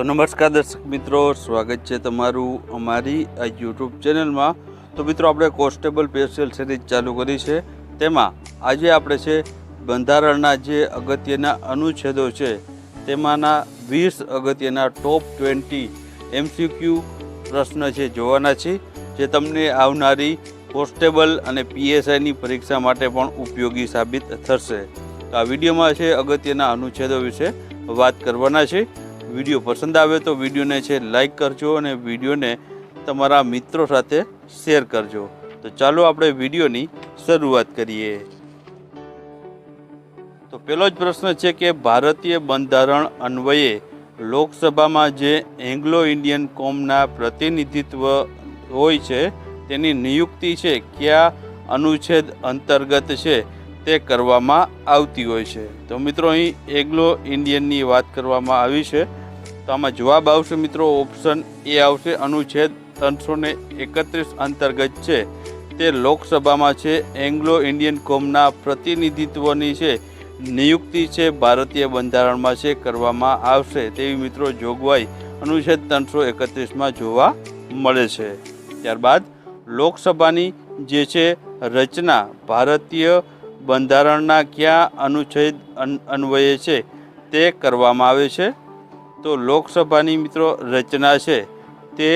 તો નમસ્કાર દર્શક મિત્રો, સ્વાગત છે તમારું અમારી આ યુટ્યુબ ચેનલમાં. તો મિત્રો, આપણે કોન્સ્ટેબલ સ્પેશિયલ સિરીઝ ચાલુ કરી છે. તેમાં આજે આપણે છે બંધારણના જે અગત્યના અનુચ્છેદો છે, તેમાંના વીસ અગત્યના ટોપ ટ્વેન્ટી એમસીક્યુ પ્રશ્ન છે જોવાના છે, જે તમને આવનારી કોન્સ્ટેબલ અને પીએસઆઈની પરીક્ષા માટે પણ ઉપયોગી સાબિત થશે. તો આ વિડીયોમાં છે અગત્યના અનુચ્છેદો વિશે વાત કરવાના છે. વીડિયો પસંદ આવે તો વિડીયોને છે લાઇક કરજો અને વિડીયોને તમારા મિત્રો સાથે શેર કરજો. તો ચાલો આપણે વિડીયોની શરૂઆત કરીએ. તો પહેલો જ પ્રશ્ન છે કે ભારતીય બંધારણ અન્વયે લોકસભામાં જે એંગ્લો ઇન્ડિયન કોમના પ્રતિનિધિત્વ હોય છે, તેની નિયુક્તિ છે, કયા અનુચ્છેદ અંતર્ગત છે તે કરવામાં આવતી હોય છે. તો મિત્રો અહીં એંગ્લો ઇન્ડિયનની વાત કરવામાં આવી છે. તો આમાં જવાબ આવશે મિત્રો ઓપ્શન એ આવશે. અનુચ્છેદ ત્રણસો ને એકત્રીસ અંતર્ગત છે. તે લોકસભામાં છે. એંગ્લો ઇન્ડિયન કોમના પ્રતિનિધિત્વની છે. નિયુક્તિ છે. ભારતીય બંધારણમાં છે. કરવામાં આવશે. તેવી મિત્રો જોગવાઈ અનુચ્છેદ ત્રણસો એકત્રીસમાં જોવા મળે છે. ત્યારબાદ લોકસભાની જે છે રચના ભારતીય બંધારણના કયા અનુચ્છેદ અન- અન્વયે છે તે કરવામાં આવે છે. તો લોકસભાની મિત્રો રચના છે તે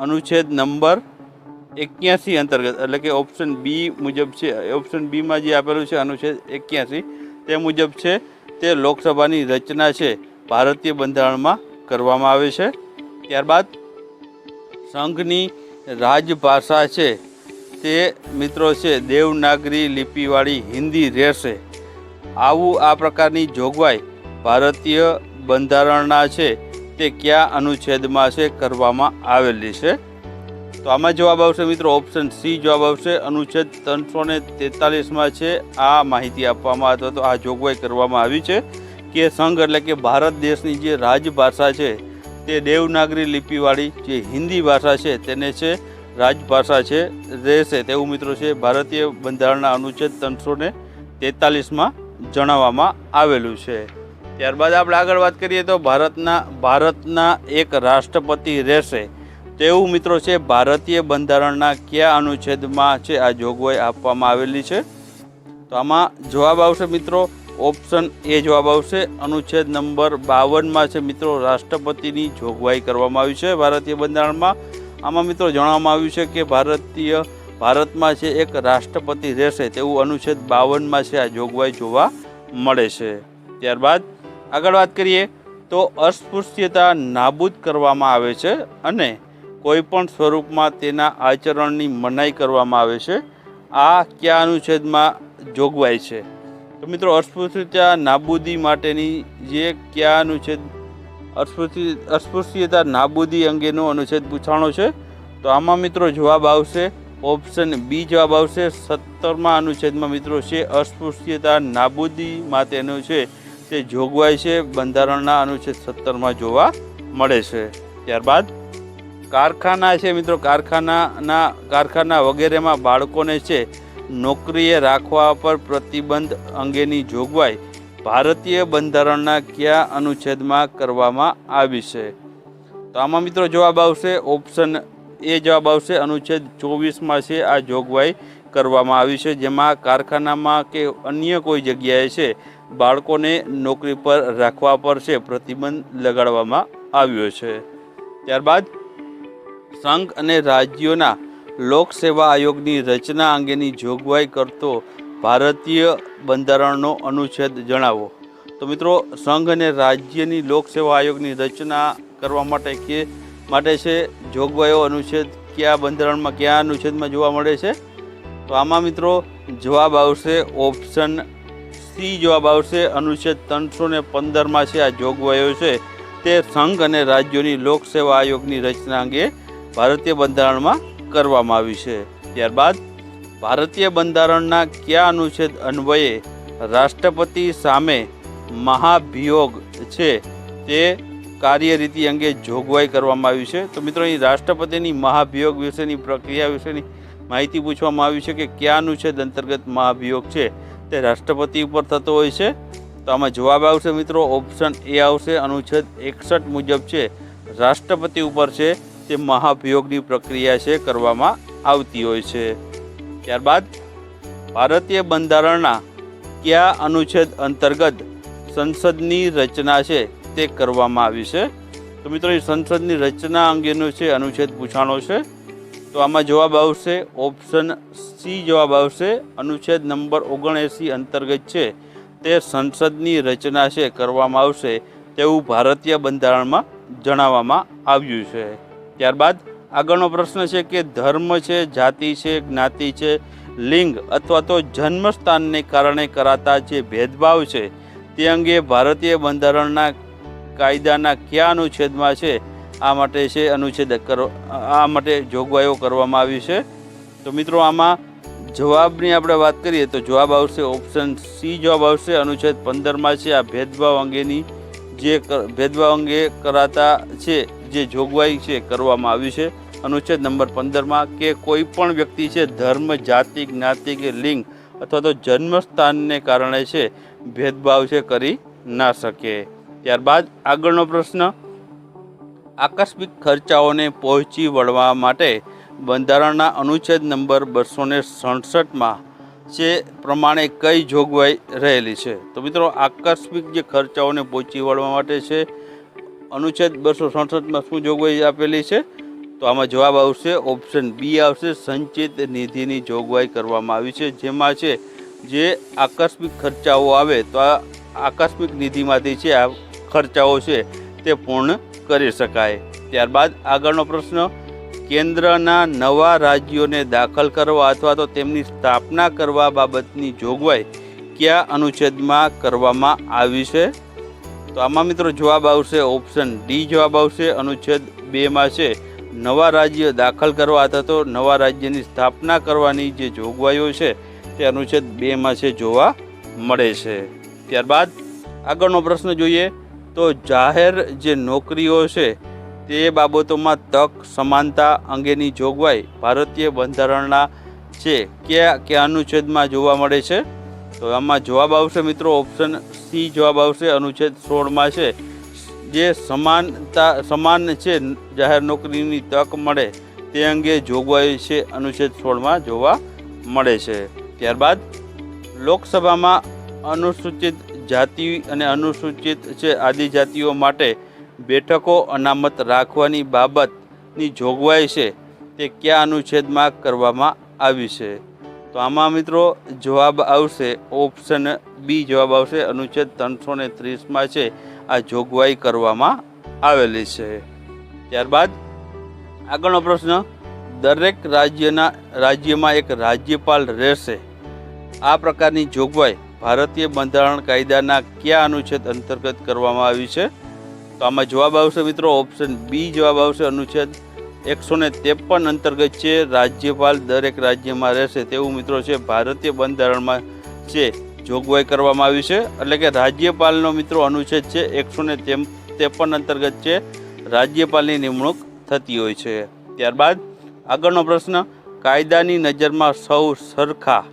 અનુચ્છેદ નંબર એક્યાસી અંતર્ગત, એટલે કે ઓપ્શન બી મુજબ છે. ઓપ્શન બીમાં જે આપેલું છે અનુચ્છેદ એક્યાસી, તે મુજબ છે તે લોકસભાની રચના છે. ભારતીય બંધારણમાં કરવામાં આવે છે. ત્યારબાદ સંઘની રાજભાષા છે તે મિત્રો છે દેવનાગરી લિપિવાળી હિન્દી રહેશે. આવું આ પ્રકારની જોગવાઈ ભારતીય બંધારણના છે તે કયા અનુચ્છેદમાં છે કરવામાં આવેલી છે? તો આમાં જવાબ આવશે મિત્રો ઓપ્શન સી જવાબ આવશે. અનુચ્છેદ ત્રણસો ને તેતાલીસમાં છે આ માહિતી આપવામાં અથવા તો આ જોગવાઈ કરવામાં આવી છે કે સંઘ એટલે કે ભારત દેશની જે રાજભાષા છે તે દેવનાગરી લિપિવાળી જે હિન્દી ભાષા છે તેને છે રાજભાષા છે, રહેશે તેવું મિત્રો છે ભારતીય બંધારણના અનુચ્છેદ ત્રણસો ને તેતાલીસમાં જણાવવામાં આવેલું છે. ત્યારબાદ આપણે આગળ વાત કરીએ તો ભારતના ભારતના એક રાષ્ટ્રપતિ રહેશે. તેવું મિત્રો છે, ભારતીય બંધારણના કયા અનુચ્છેદમાં છે, આ જોગવાઈ આપવામાં આવેલી છે? તો આમાં જવાબ આવશે મિત્રો, ઓપ્શન એ જવાબ આવશે. અનુચ્છેદ નંબર બાવનમાં છે મિત્રો, રાષ્ટ્રપતિની જોગવાઈ કરવામાં આવી છે ભારતીય બંધારણમાં. આમાં મિત્રો જણાવવામાં આવ્યું છે કે ભારતીય, ભારતમાં છે એક રાષ્ટ્રપતિ રહેશે તેવું અનુચ્છેદ બાવનમાં છે, આ જોગવાઈ જોવા મળે છે. ત્યારબાદ આગળ વાત કરીએ, તો અસ્પૃશ્યતા નાબૂદ કરવામાં આવે છે અને કોઈપણ સ્વરૂપમાં તેના આચરણની મનાઈ કરવામાં આવે છે. આ કયા અનુચ્છેદમાં જોગવાઈ છે? તો મિત્રો, અસ્પૃશ્યતા નાબૂદી માટેની જે કયા અનુચ્છેદ, અસ્પૃશ્ય, અસ્પૃશ્યતા નાબૂદી અંગેનો અનુચ્છેદ પૂછાણો છે, તો આમાં મિત્રો જવાબ આવશે, ઓપ્શન બી જવાબ આવશે. સત્તરમાં અનુચ્છેદમાં મિત્રો છે, અસ્પૃશ્યતા નાબૂદી માટેનું છે. તે જોગવાઈ છે, બંધારણના અનુચ્છેદ સત્તરમાં જોવા મળે છે. ત્યારબાદ કારખાના છે મિત્રો, કારખાનાના, કારખાના વગેરેમાં બાળકોને છે, નોકરીએ રાખવા પર પ્રતિબંધ અંગેની જોગવાઈ ભારતીય બંધારણના કયા અનુચ્છેદમાં કરવામાં આવી છે? તો આમાં મિત્રો જવાબ આવશે, ઓપ્શન એ જવાબ આવશે, અનુચ્છેદ ચોવીસમાં છે, આ જોગવાઈ કરવામાં આવી છે, જેમાં કારખાનામાં કે અન્ય કોઈ જગ્યાએ છે બાળકોને નોકરી પર રાખવા પર છે પ્રતિબંધ લગાડવામાં આવ્યો છે. ત્યારબાદ સંઘ અને રાજ્યોના લોકસેવા આયોગની રચના અંગેની જોગવાઈ કરતો ભારતીય બંધારણનો અનુચ્છેદ જણાવો. તો મિત્રો, સંઘ અને રાજ્યની લોકસેવા આયોગની રચના કરવા માટે કે માટે છે જોગવાઈઓ અનુચ્છેદ? કયા બંધારણમાં, કયા અનુચ્છેદમાં જોવા મળે છે? તો આમાં મિત્રો જવાબ આવશે ઓપ્શન સી જવાબ આવશે. અનુચ્છેદ ત્રણસો ને પંદરમાં છે આ જોગવાઈઓ છે. તે સંઘ અને રાજ્યોની લોકસેવા આયોગની રચના અંગે ભારતીય બંધારણમાં કરવામાં આવી છે. ત્યારબાદ ભારતીય બંધારણના કયા અનુચ્છેદ અન્વયે રાષ્ટ્રપતિ સામે મહાભિયોગ છે તે કાર્યરીતિ અંગે જોગવાઈ કરવામાં આવી છે. તો મિત્રો, અહીં રાષ્ટ્રપતિની મહાભિયોગ વિશેની પ્રક્રિયા વિશેની માહિતી પૂછવામાં આવી છે કે કયા અનુચ્છેદ અંતર્ગત મહાભિયોગ છે? તે રાષ્ટ્રપતિ ઉપર થતો હોય છે. તો આમાં જવાબ આવશે મિત્રો ઓપ્શન એ આવશે. અનુચ્છેદ એકસઠ મુજબ છે, રાષ્ટ્રપતિ ઉપર છે તે મહાભિયોગની પ્રક્રિયા છે, કરવામાં આવતી હોય છે. ત્યારબાદ, ભારતીય બંધારણના કયા અનુચ્છેદ અંતર્ગત સંસદની રચના છે તે કરવામાં આવી છે. તો મિત્રો, એ સંસદની રચના અંગેનો છે અનુચ્છેદ પૂછાણો છે. તો આમાં જવાબ આવશે ઓપ્શન સી જવાબ આવશે. અનુચ્છેદ નંબર ઓગણએંસી અંતર્ગત છે. તે સંસદની રચના છે, કરવામાં આવશે. તેવું ભારતીય બંધારણમાં જણાવવામાં આવ્યું છે. ત્યારબાદ આગળનો પ્રશ્ન છે કે ધર્મ છે, જાતિ છે, જ્ઞાતિ છે, લિંગ અથવા તો જન્મસ્થાનને કારણે કરાતા જે ભેદભાવ છે, તે અંગે ભારતીય બંધારણના કાયદાના કયા અનુચ્છેદમાં છે? આ માટે છે અનુચ્છેદ આ માટે જોગવાઈઓ કરવામાં આવી છે. તો મિત્રો, આમાં જવાબની આપણે વાત કરીએ તો જવાબ આવશે ઓપ્શન સી જવાબ આવશે અનુચ્છેદ પંદરમાં છે. આ ભેદભાવ અંગેની જે ભેદભાવ અંગે કરાતા છે, જે જોગવાઈ છે કરવામાં આવી છે. અનુચ્છેદ નંબર પંદરમાં કે કોઈ પણ વ્યક્તિ છે, ધર્મ, જાતિ, જ્ઞાતિ કે લિંગ અથવા તો જન્મસ્થાનને કારણે છે, ભેદભાવ છે કરી ના શકે. ત્યારબાદ આગળનો પ્રશ્ન આકસ્મિક ખર્ચાઓને પહોંચી વળવા માટે બંધારણના અનુચ્છેદ નંબર બસો ને સડસઠમાં જે પ્રમાણે કઈ જોગવાઈ રહેલી છે. તો મિત્રો, આકસ્મિક જે ખર્ચાઓને પહોંચી વળવા માટે છે, અનુચ્છેદ બસો સડસઠમાં શું જોગવાઈ આપેલી છે? તો આમાં જવાબ આવશે, ઓપ્શન બી આવશે, સંચિત નિધિની જોગવાઈ કરવામાં આવી છે. જેમાં છે, જે આકસ્મિક ખર્ચાઓ આવે તો આ આકસ્મિક નિધિમાંથી છે આ ખર્ચાઓ છે તે પૂર્ણ કરી શકાય. ત્યારબાદ આગળનો પ્રશ્ન, કેન્દ્રના નવા રાજ્યોને દાખલ કરવા અથવા તો તેમની સ્થાપના કરવા બાબતની જોગવાઈ કયા અનુચ્છેદમાં કરવામાં આવી છે? તો આમાં મિત્રો જવાબ આવશે ઓપ્શન ડી જવાબ આવશે. અનુચ્છેદ બેમાં છે, નવા રાજ્ય દાખલ કરવા અથવા તો નવા રાજ્યની સ્થાપના કરવાની જે જોગવાઈઓ છે તે અનુચ્છેદ બેમાં છે જોવા મળે છે. ત્યારબાદ આગળનો પ્રશ્ન જોઈએ તો જાહેર જે નોકરીઓ છે, તે બાબતોમાં તક, સમાનતા અંગેની જોગવાઈ ભારતીય બંધારણના છે. કયા કયા અનુચ્છેદમાં જોવા મળે છે? તો આમાં જવાબ આવશે મિત્રો ઓપ્શન સી જવાબ આવશે, અનુચ્છેદ સોળમાં છે. જે સમાનતા, સમાન છે, જાહેર નોકરીની તક મળે તે અંગે જોગવાઈ છે, અનુચ્છેદ સોળમાં જોવા મળે છે. ત્યારબાદ લોકસભામાં અનુસૂચિત જાતિ અને અનુસૂચિત છે આદિજાતિઓ માટે બેઠકો અનામત રાખવાની બાબતની જોગવાઈ છે તે કયા અનુચ્છેદમાં કરવામાં આવી છે? તો આમાં મિત્રો જવાબ આવશે ઓપ્શન બી જવાબ આવશે. અનુચ્છેદ ત્રણસો ને ત્રીસમાં છે આ જોગવાઈ કરવામાં આવેલી છે. ત્યારબાદ આગળનો પ્રશ્ન, દરેક રાજ્યના રાજ્યમાં એક રાજ્યપાલ રહેશે. આ પ્રકારની જોગવાઈ ભારતીય બંધારણ કાયદાના કયા અનુચ્છેદ અંતર્ગત કરવામાં આવ્યું છે? તો આમાં જવાબ આવશે મિત્રો ઓપ્શન બી જવાબ આવશે અનુચ્છેદ એકસો ને ત્રેપન અંતર્ગત છે. રાજ્યપાલ દરેક રાજ્યમાં રહેશે તેવું મિત્રો છે. ભારતીય બંધારણમાં છે, જોગવાઈ કરવામાં આવી છે. એટલે કે રાજ્યપાલનો મિત્રો અનુચ્છેદ છે એકસો ને ત્રેપન અંતર્ગત છે. રાજ્યપાલની નિમણૂક થતી હોય છે. ત્યારબાદ આગળનો પ્રશ્ન, કાયદાની નજરમાં સૌ સરખા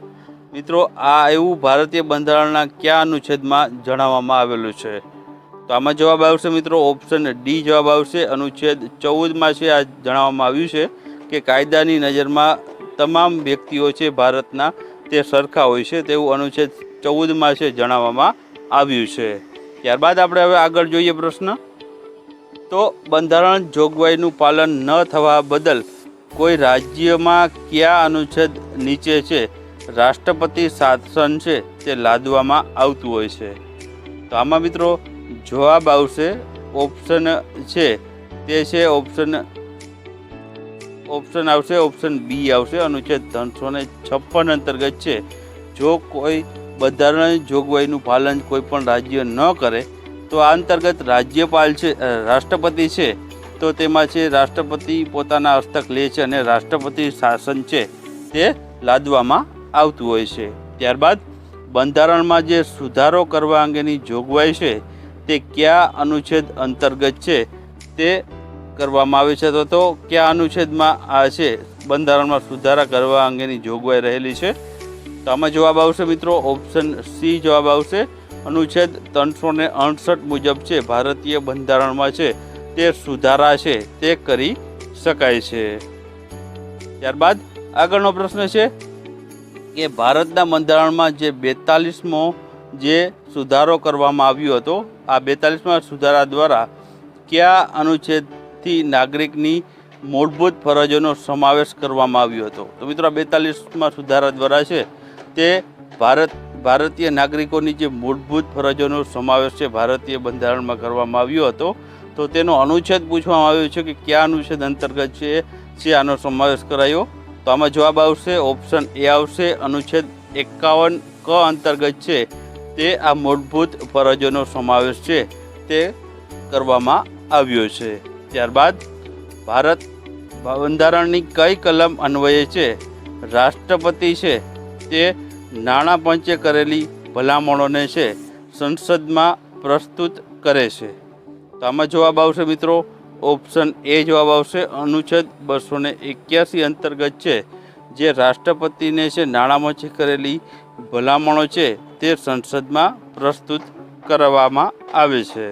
મિત્રો, આ એવું ભારતીય બંધારણના કયા અનુચ્છેદમાં જણાવવામાં આવેલું છે? તો આમાં જવાબ આવશે મિત્રો, ઓપ્શન ડી જવાબ આવશે. અનુચ્છેદ ચૌદમાં છે, આ જણાવવામાં આવ્યું છે કે કાયદાની નજરમાં તમામ વ્યક્તિઓ છે ભારતના, તે સરખા હોય છે તેવું અનુચ્છેદ ચૌદમાં છે, જણાવવામાં આવ્યું છે. ત્યારબાદ આપણે હવે આગળ જોઈએ પ્રશ્ન. તો બંધારણ જોગવાઈનું પાલન ન થવા બદલ કોઈ રાજ્યમાં કયા અનુચ્છેદ નીચે છે? રાષ્ટ્રપતિ શાસન છે તે લાદવામાં આવતું હોય છે. તો આમાં મિત્રો જવાબ આવશે ઓપ્શન છે, તે છે ઓપ્શન ઓપ્શન આવશે, ઓપ્શન બી આવશે. અનુચ્છેદ ત્રણસો ને છપ્પન અંતર્ગત છે. જો કોઈ બંધારણ જોગવાઈનું પાલન કોઈ પણ રાજ્ય ન કરે, તો આ અંતર્ગત રાજ્યપાલ છે રાષ્ટ્રપતિ છે. તો તેમાં છે રાષ્ટ્રપતિ પોતાના હસ્તક લે છે અને રાષ્ટ્રપતિ શાસન છે તે લાદવામાં આવતું હોય છે. ત્યારબાદ બંધારણમાં જે સુધારો કરવા અંગેની જોગવાઈ છે, તે કયા અનુચ્છેદ અંતર્ગત છે, તે કરવામાં આવે છે. તો કયા અનુચ્છેદમાં આ છે, બંધારણમાં સુધારા કરવા અંગેની જોગવાઈ રહેલી છે? તો આમાં જવાબ આવશે મિત્રો, ઓપ્શન સી જવાબ આવશે. અનુચ્છેદ ત્રણસો ને અડસઠ મુજબ છે, ભારતીય બંધારણમાં છે, તે સુધારા છે, તે કરી શકાય છે. ત્યારબાદ આગળનો પ્રશ્ન છે કે ભારતના બંધારણમાં જે બેતાલીસમો જે સુધારો કરવામાં આવ્યો હતો, આ બેતાલીસમાં સુધારા દ્વારા કયા અનુચ્છેદથી નાગરિકની મૂળભૂત ફરજોનો સમાવેશ કરવામાં આવ્યો હતો? તો મિત્રો બેતાલીસમાં સુધારા દ્વારા છે તે ભારત, ભારતીય નાગરિકોની જે મૂળભૂત ફરજોનો સમાવેશ છે ભારતીય બંધારણમાં કરવામાં આવ્યો હતો, તો તેનો અનુચ્છેદ પૂછવામાં આવ્યો છે કે કયા અનુચ્છેદ અંતર્ગત છે છે આનો સમાવેશ કરાયો? તો આમાં જવાબ આવશે ઓપ્શન એ આવશે, અનુચ્છેદ એકાવન ક અંતર્ગત છે. તે આ મૂળભૂત ફરજોનો સમાવેશ છે. તે કરવામાં આવ્યો છે. ત્યારબાદ ભારત બંધારણની કઈ કલમ અન્વયે છે? રાષ્ટ્રપતિ છે. તે નાણાં પંચે કરેલી ભલામણોને છે. સંસદમાં પ્રસ્તુત કરે છે. તો આમાં જવાબ આવશે મિત્રો ઓપ્શન એ જવાબ આવશે. અનુચ્છેદ બસો એક્યાસી અંતર્ગત છે, જે રાષ્ટ્રપતિને છે નાણામંચે કરેલી ભલામણો છે તે સંસદમાં પ્રસ્તુત કરવામાં આવે છે.